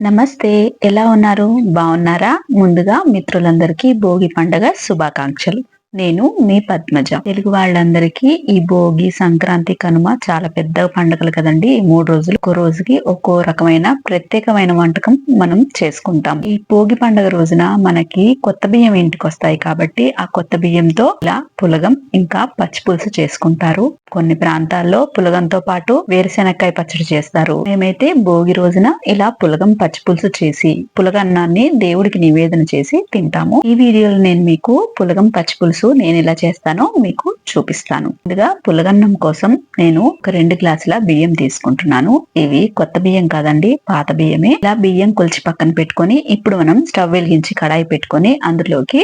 నమస్తే ఎలా ఉన్నారు? బాగున్నారా? ముందుగా మిత్రులందరికీ భోగి పండగ శుభాకాంక్షలు. నేను మీ పద్మజ. తెలుగు వాళ్ళందరికీ ఈ భోగి సంక్రాంతి కనుమ చాలా పెద్ద పండుగలు కదండి. ఈ మూడు రోజులు ఒక్కో రోజుకి ఒక్కో రకమైన ప్రత్యేకమైన వంటకం మనం చేసుకుంటాం. ఈ భోగి పండుగ రోజున మనకి కొత్త బియ్యం ఇంటికి వస్తాయి కాబట్టి ఆ కొత్త బియ్యంతో ఇలా పులగం ఇంకా పచ్చి పులుసు చేసుకుంటారు. కొన్ని ప్రాంతాల్లో పులగంతో పాటు వేరుశెనక్కాయ పచ్చడి చేస్తారు. మేమైతే భోగి రోజున ఇలా పులగం పచ్చి పులుసు చేసి పులగన్నాన్ని దేవుడికి నివేదన చేసి తింటాము. ఈ వీడియోలో నేను మీకు పులగం పచ్చి పులుసు నేను ఇలా చేస్తానో మీకు చూపిస్తాను. ముందుగా పులగన్నం కోసం నేను ఒక రెండు గ్లాసుల బియ్యం తీసుకుంటున్నాను. ఇవి కొత్త బియ్యం కాదండి పాత బియ్యమే. ఇలా బియ్యం కొలిచి పక్కన పెట్టుకొని ఇప్పుడు మనం స్టవ్ వెలిగించి కడాయి పెట్టుకొని అందులోకి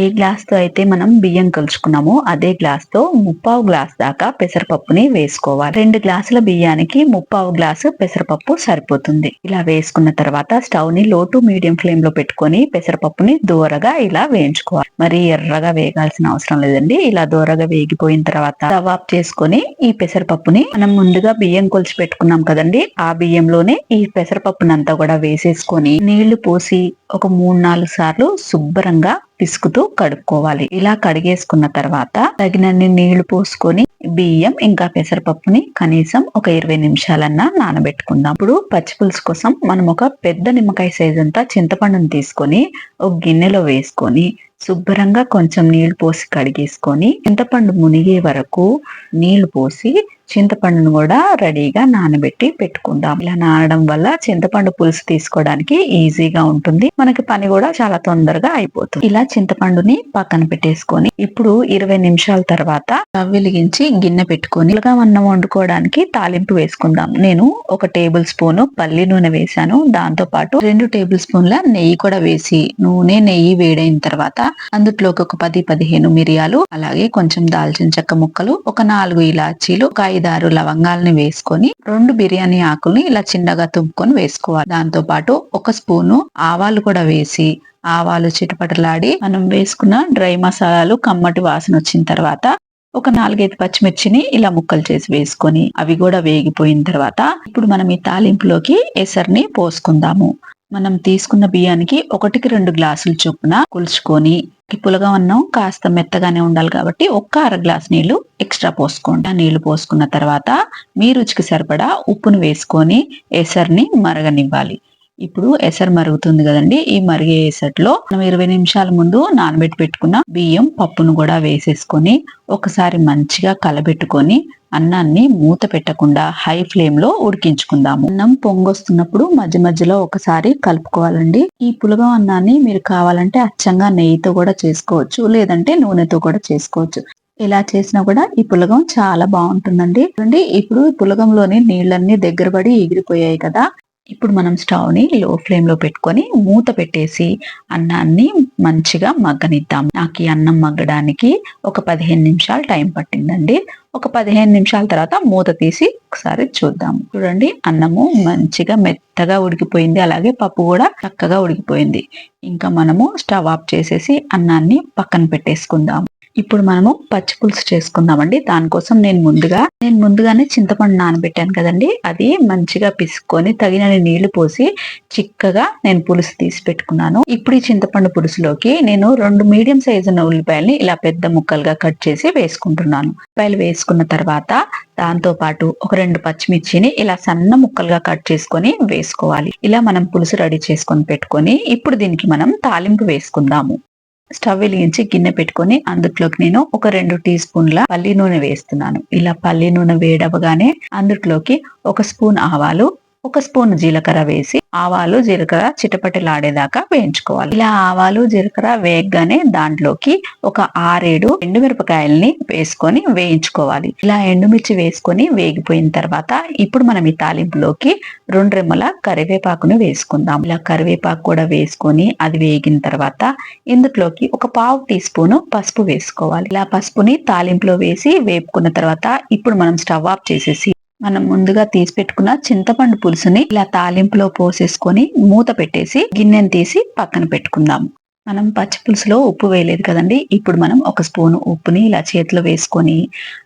ఏ గ్లాస్తో అయితే మనం బియ్యం కలుచుకున్నామో అదే గ్లాస్తో ముప్పావు గ్లాస్ దాకా పెసరపప్పుని వేసుకోవాలి. రెండు గ్లాసుల బియ్యానికి ముప్పావు గ్లాసు పెసరపప్పు సరిపోతుంది. ఇలా వేసుకున్న తర్వాత స్టవ్ని లో టు మీడియం ఫ్లేమ్లో పెట్టుకొని పెసరపప్పుని దూరగా ఇలా వేయించుకోవాలి. మరి ఎర్రగా వేగాల్సిన అవసరం లేదండి. ఇలా దూరగా వేగిపోయిన తర్వాత స్టవ్ ఆఫ్ చేసుకొని ఈ పెసరపప్పుని మనం ముందుగా బియ్యం కొలిచి పెట్టుకున్నాం కదండి. ఆ బియ్యంలోనే ఈ పెసరపప్పునంతా కూడా వేసేసుకొని నీళ్ళు పోసి ఒక మూడు నాలుగు సార్లు శుభ్రంగా పిసుకుతూ కడుక్కోవాలి. ఇలా కడిగేసుకున్న తర్వాత తగినన్ని నీళ్ళు పోసుకొని బియ్యం ఇంకా పెసరపప్పుని కనీసం ఒక ఇరవై నిమిషాలన్నా నానబెట్టుకుందాం. ఇప్పుడు పచ్చి పులుసు కోసం మనం ఒక పెద్ద నిమ్మకాయ సైజ్ అంతా చింతపండుని తీసుకొని ఒక గిన్నెలో వేసుకొని శుభ్రంగా కొంచెం నీళ్ళు పోసి కడిగేసుకొని చింతపండు మునిగే వరకు నీళ్ళు పోసి చింతపండును కూడా రెడీగా నానబెట్టి పెట్టుకుందాం. ఇలా నానడం వల్ల చింతపండు పులుసు తీసుకోవడానికి ఈజీగా ఉంటుంది. మనకి పని కూడా చాలా తొందరగా అయిపోతుంది. ఇలా చింతపండుని పక్కన పెట్టేసుకొని ఇప్పుడు ఇరవై నిమిషాల తర్వాత వెలిగించి గిన్నె పెట్టుకొని ఇలాగా అన్నం వండుకోవడానికి తాలింపు వేసుకుందాం. నేను ఒక టేబుల్ స్పూన్ పల్లి నూనె వేసాను దాంతో పాటు రెండు టేబుల్ స్పూన్ల నెయ్యి కూడా వేసి నూనె నెయ్యి వేడైన తర్వాత అందులోకి ఒక పది పదిహేను మిరియాలు అలాగే కొంచెం దాల్చిన చెక్క ముక్కలు ఒక నాలుగు ఇలాచీలు ఒక ఐదారు లవంగాల్ని వేసుకొని రెండు బిర్యానీ ఆకుల్ని ఇలా చిన్నగా తుంపుకొని వేసుకోవాలి. దాంతో పాటు ఒక స్పూను ఆవాలు కూడా వేసి ఆవాలు చిటపటలాడి మనం వేసుకున్న డ్రై మసాలాలు కమ్మటి వాసన వచ్చిన తర్వాత ఒక నాలుగైదు పచ్చిమిర్చిని ఇలా ముక్కలు చేసి వేసుకొని అవి కూడా వేగిపోయిన తర్వాత ఇప్పుడు మనం ఈ తాలింపులోకి ఎసర్ని పోసుకుందాము. మనం తీసుకున్న బియ్యానికి ఒకటికి రెండు గ్లాసులు చొప్పున కొలుచుకొని పులగా పులగం అన్నం కాస్త మెత్తగానే ఉండాలి కాబట్టి ఒక్క అర గ్లాస్ నీళ్ళు ఎక్స్ట్రా పోసుకోండి. ఆ నీళ్ళు పోసుకున్న తర్వాత మీ రుచికి సరిపడా ఉప్పును వేసుకొని ఎసర్ని మరగనివ్వాలి. ఇప్పుడు ఎసరు మరుగుతుంది కదండి. ఈ మరిగే ఎసట్లో మనం ఇరవై నిమిషాల ముందు నానబెట్టి పెట్టుకున్న బియ్యం పప్పును కూడా వేసేసుకొని ఒకసారి మంచిగా కలబెట్టుకొని అన్నాన్ని మూత పెట్టకుండా హై ఫ్లేమ్లో ఉడికించుకుందాము. అన్నం పొంగొస్తున్నప్పుడు మధ్య మధ్యలో ఒకసారి కలుపుకోవాలండి. ఈ పులగం అన్నాన్ని మీరు కావాలంటే అచ్చంగా నెయ్యితో కూడా చేసుకోవచ్చు లేదంటే నూనెతో కూడా చేసుకోవచ్చు. ఇలా చేసినా కూడా ఈ పులగం చాలా బాగుంటుందండి. చూడండి ఇప్పుడు ఈ పులగంలోని నీళ్ళన్నీ దగ్గర పడి ఎగిరిపోయాయి కదా. ఇప్పుడు మనం స్టవ్ని లో ఫ్లేమ్లో పెట్టుకొని మూత పెట్టేసి అన్నాన్ని మంచిగా మగ్గనిద్దాం. నాకు ఈ అన్నం మగ్గడానికి ఒక పదిహేను నిమిషాలు టైం పట్టిందండి. ఒక పదిహేను నిమిషాల తర్వాత మూత తీసి ఒకసారి చూద్దాం. చూడండి అన్నము మంచిగా మెత్తగా ఉడికిపోయింది. అలాగే పప్పు కూడా చక్కగా ఉడికిపోయింది. ఇంకా మనము స్టవ్ ఆఫ్ చేసేసి అన్నాన్ని పక్కన పెట్టేసుకుందాం. ఇప్పుడు మనము పచ్చి పులుసు చేసుకుందామండి. దానికోసం నేను ముందుగా నేను ముందుగానే చింతపండు నానబెట్టాను కదండి. అది మంచిగా పిసుకొని తగినన్ని నీళ్ళు పోసి చిక్కగా నేను పులుసు తీసి పెట్టుకున్నాను. ఇప్పుడు ఈ చింతపండు పులుసులోకి నేను రెండు మీడియం సైజు ఉన్న ఉల్లిపాయల్ని ఇలా పెద్ద ముక్కలుగా కట్ చేసి వేసుకుంటున్నాను. ఉల్లిపాయలు వేసుకున్న తర్వాత దాంతో పాటు ఒక రెండు పచ్చిమిర్చిని ఇలా సన్న ముక్కలుగా కట్ చేసుకొని వేసుకోవాలి. ఇలా మనం పులుసు రెడీ చేసుకొని పెట్టుకొని ఇప్పుడు దీనికి మనం తాలింపు వేసుకుందాము. స్టవ్ వెలిగించి గిన్నె పెట్టుకొని అందులోకి నేను ఒక రెండు టీ స్పూన్ల పల్లి నూనె వేస్తున్నాను. ఇలా పల్లి నూనె వేడవగానే అందులోకి ఒక స్పూన్ ఆవాలు ఒక స్పూన్ జీలకర్ర వేసి ఆవాలు జీలకర్ర చిటపటలాడేదాకా వేయించుకోవాలి. ఇలా ఆవాలు జీలకర్ర వేగగానే దాంట్లోకి ఒక ఆరేడు ఎండుమిరపకాయల్ని వేసుకొని వేయించుకోవాలి. ఇలా ఎండుమిర్చి వేసుకొని వేగిపోయిన తర్వాత ఇప్పుడు మనం ఈ తాలింపులోకి రెండు రెమ్మల కరివేపాకును వేసుకుందాం. ఇలా కరివేపాకు కూడా వేసుకొని అది వేగిన తర్వాత ఇందులోకి ఒక పావు టీ స్పూన్ పసుపు వేసుకోవాలి. ఇలా పసుపుని తాలింపులో వేసి వేపుకున్న తర్వాత ఇప్పుడు మనం స్టవ్ ఆఫ్ చేసేసి మనం ముందుగా తీసి పెట్టుకున్న చింతపండు పులుసుని ఇలా తాలింపులో పోసేసుకొని మూత పెట్టేసి గిన్నెని తీసి పక్కన పెట్టుకుందాం మనం పచ్చి పులుసులో ఉప్పు వేయలేదు కదండి. ఇప్పుడు మనం ఒక స్పూన్ ఉప్పుని ఇలా చేతిలో వేసుకొని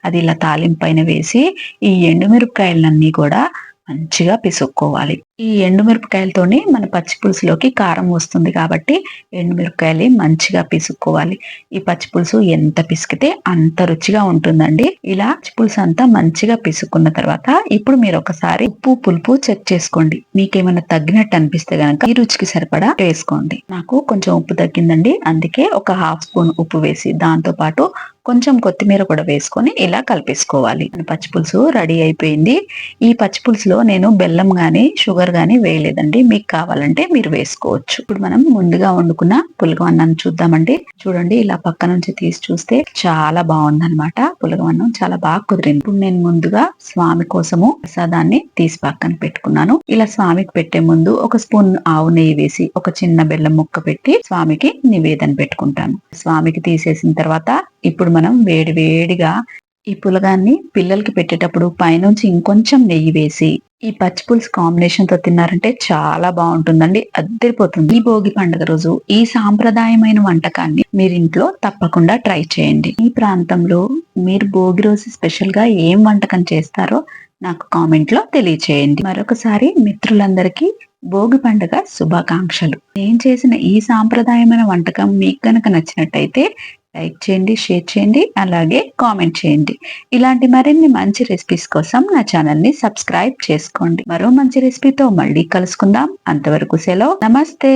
అది ఇలా తాలింపు పైన వేసి ఈ ఎండుమిరపకాయలన్నీ కూడా మంచిగా పిసుక్కోవాలి. ఈ ఎండుమిరపకాయలతోనే మన పచ్చి పులుసులోకి కారం వస్తుంది కాబట్టి ఎండుమిరపకాయలు మంచిగా పిసుక్కోవాలి. ఈ పచ్చి పులుసు ఎంత పిసికితే అంత రుచిగా ఉంటుందండి. ఇలా పచ్చి పులుసు అంతా మంచిగా పిసుక్కున్న తర్వాత ఇప్పుడు మీరు ఒకసారి ఉప్పు పులుపు చెక్ చేసుకోండి. మీకేమైనా తగ్గినట్టు అనిపిస్తే గనక ఈ రుచికి సరిపడా వేసుకోండి. నాకు కొంచెం ఉప్పు తగ్గిందండి. అందుకే ఒక హాఫ్ స్పూన్ ఉప్పు వేసి దాంతో పాటు కొంచెం కొత్తిమీర కూడా వేసుకొని ఇలా కలిపేసుకోవాలి. పచ్చి పులుసు రెడీ అయిపోయింది. ఈ పచ్చి పులుసులో నేను బెల్లం కానీ షుగర్ కానీ వేయలేదండి. మీకు కావాలంటే మీరు వేసుకోవచ్చు. ఇప్పుడు మనం ముందుగా వండుకున్న పులగవన్నాన్ని చూద్దామండి. చూడండి ఇలా పక్క నుంచి తీసి చూస్తే చాలా బాగుందన్నమాట. పులగవన్నం చాలా బాగా కుదిరింది. ఇప్పుడు నేను ముందుగా స్వామి కోసము ప్రసాదాన్ని తీసి పక్కన పెట్టుకున్నాను. ఇలా స్వామికి పెట్టే ముందు ఒక స్పూన్ ఆవు నెయ్యి వేసి ఒక చిన్న బెల్లం ముక్క పెట్టి స్వామికి నివేదన పెట్టుకుంటాను. స్వామికి తీసేసిన తర్వాత ఇప్పుడు మనం వేడి వేడిగా ఈ పులగాన్ని పిల్లలకి పెట్టేటప్పుడు పైనుంచి ఇంకొంచెం నెయ్యి వేసి ఈ పచ్చి పులుసు కాంబినేషన్తో తిన్నారంటే చాలా బాగుంటుందండి అద్దరిపోతుంది. ఈ భోగి పండుగ రోజు ఈ సాంప్రదాయమైన వంటకాన్ని మీరు ఇంట్లో తప్పకుండా ట్రై చేయండి. ఈ ప్రాంతంలో మీరు భోగి రోజు స్పెషల్గా ఏం వంటకం చేస్తారో నాకు కామెంట్లో తెలియచేయండి. మరొకసారి మిత్రులందరికీ భోగి పండుగ శుభాకాంక్షలు. నేను చేసిన ఈ సాంప్రదాయమైన వంటకం మీకు కనుక నచ్చినట్టయితే లైక్ చేయండి షేర్ చేయండి అలాగే కామెంట్ చేయండి. ఇలాంటి మరిన్ని మంచి రెసిపీస్ కోసం నా ఛానల్ని సబ్స్క్రైబ్ చేసుకోండి. మరో మంచి రెసిపీతో మళ్ళీ కలుసుకుందాం. అంతవరకు సెలవు. నమస్తే.